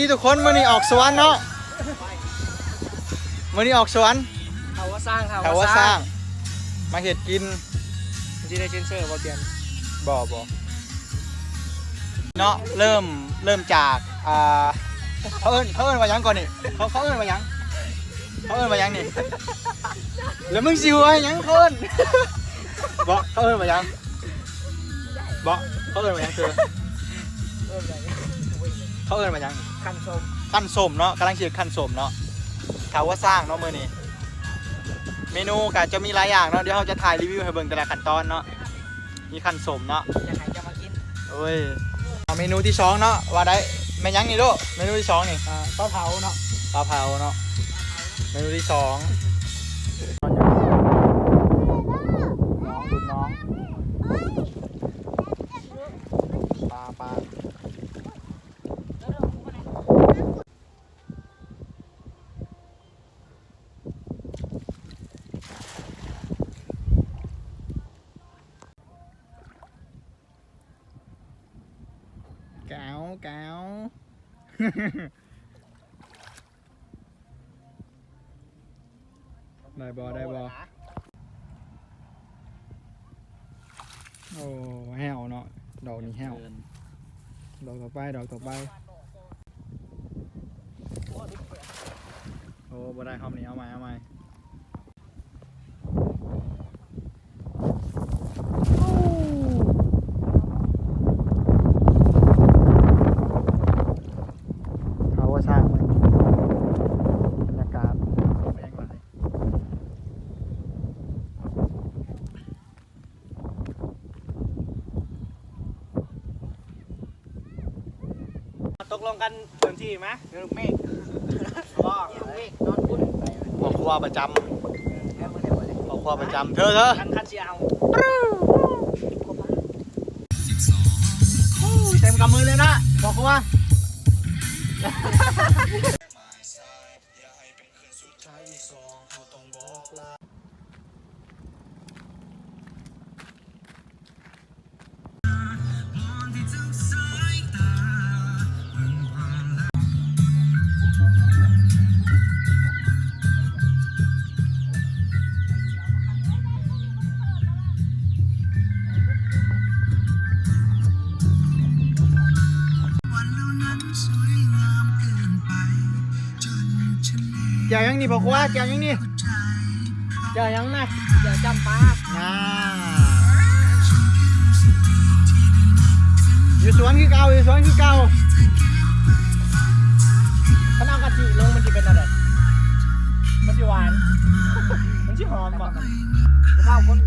นี่ทุกคนมื่อนี้ออกสวนเนาะมื่อนี้ออกสวนเขาว่าสร้างแต่ว่าสร้าง มาเห็ดกินที่ได้เซนเซอร์บอเปลี่ยนบ่บ่เนาะเริ่มเริ่มจากอ่าเขาเอิ้นเขาเอิ้นมายังก่อนนี่เขาเขาเอิ้นมายังเขาเอิ้นมายังนี่แล้วมึงซิวไว้ยังเขาเอิ้นบ่เขาเอิ้นมายังบ่เขาเอิ้นมายังคือเริ่มเลยเขาเอิ้นมายัง คันชมขั้นสมเนาะกำลังชื่อขั้นสมเนาะถามว่าสร้างเนาะมือนี้ เมนูก็จะมีหลายอย่างเนาะเดี๋ยวเราจะถ่ายรีวิวให้เบิ่งแต่ละขั้นตอนเนาะมีขั้นสมเนาะอยากให้จะมากินโอ้ยเอาเมนูที่สองเนาะว่าได้แม่นยังนี่ลูกเมนูที่สองนี่อ่าปลาเผาเนาะปลาเผาเนาะเมนูที่สองน้องดูน้องปลาปลาแก้วแก้ว ได้บอได้บอโอ้แห้วเนาะดอกนี้แห้วดอกต่อไปดอกต่อไปโอ้บ่ได้คำนี้เอาใหม่เอาใหม่ ว่าสร้างมันบรรยากาศแรงหลายตกลงกันพื้นที่ไหมเรือลูกเมฆว่าลูกเมฆนอนุ่นไปพ่อครัวประจแค่มือเดียวครัวประจำเธอเธอคันคันเชียวเต็มกำมือเลยนะพ่อครัว ให้เป็นคืนสุดท้ายอีกสอง เจ้ายังนี่พ่อครัวเจ้ายังนี่เจอยังนะเจอจำปาน่าอยู่สวนคือเก่าอยู่สวนคือเก่าถ้าน้ำกะทิลงมันจะเป็นอะไรมันจะหวาน มันจะหอมแบบข้าวคน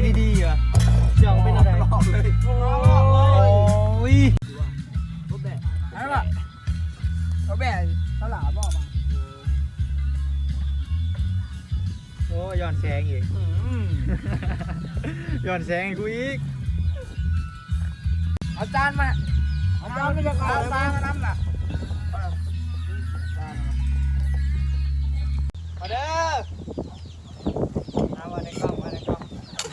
คือบ่ไหวดีๆอะเสียงเป็นอะไรโอ้ยรถแบะอะไรวะรถแบะตลาดบอกมาโอ้ย้อนแสงอีกย้อนแสงให้กูอีกเอาจานมาเอาจานไม่จะเอาจานมาน้ำน่ะ